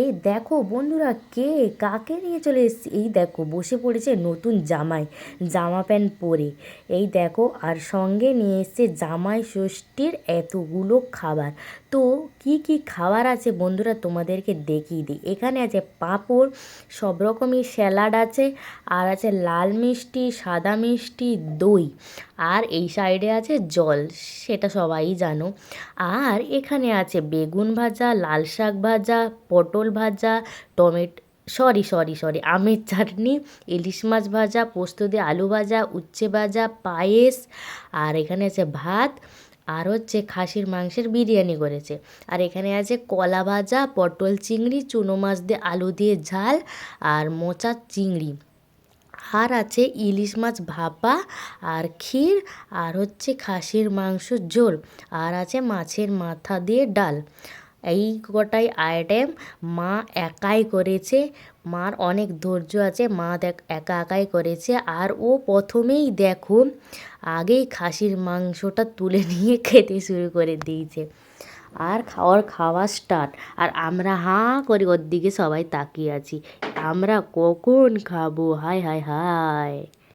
এই দেখো বন্ধুরা, কে কাকে নিয়ে চলে এসেছি? এই দেখো, বসে পড়েছে নতুন জামাই, জামা প্যান্ট পরে। এই দেখো, আর সঙ্গে নিয়ে এসছে জামাই ষষ্ঠীর এতগুলো খাবার। তো কি কি খাবার আছে বন্ধুরা তোমাদেরকে দেখিয়ে দিই। এখানে আছে পাঁপড়, সব রকমই স্যালাড আছে, আর আছে লাল মিষ্টি, সাদা মিষ্টি, দই, আর এই সাইডে আছে জল, সেটা সবাই জানো। আর এখানে আছে বেগুন ভাজা, লাল শাক ভাজা, পটল ভাজা, টমেট, সরি সরি সরি, আমের চাটনি, ইলিশ মাছ ভাজা, পোস্ত দিয়ে আলু ভাজা, উচ্ছে ভাজা, পায়েস, আর এখানে আছে ভাত আর হচ্ছে খাসির মাংসের বিরিয়ানি করেছে। আর এখানে আছে কলা ভাজা, পটল চিংড়ি, চুনো মাছ দিয়ে আলু দিয়ে ঝাল আর মোচা চিংড়ি। আর আছে ইলিশ মাছ ভাপা আর ক্ষীর আর হচ্ছে খাসির মাংস ঝোল। আর আছে মাছের মাথা দিয়ে ডাল। এই কটাই আইটেম মা একাই করেছে। মার অনেক ধৈর্য আছে, মা দেখ একা একাই করেছে। আর ও প্রথমেই দেখো, আগেই খাসির মাংসটা তুলে নিয়ে খেতে শুরু করে দিয়েছে। আর খাওয়ার খাওয়া স্টার্ট আর আমরা হাঁ করে ওর দিকে সবাই তাকিয়ে আছি। আমরা কখন খাব? হায় হায় হায়।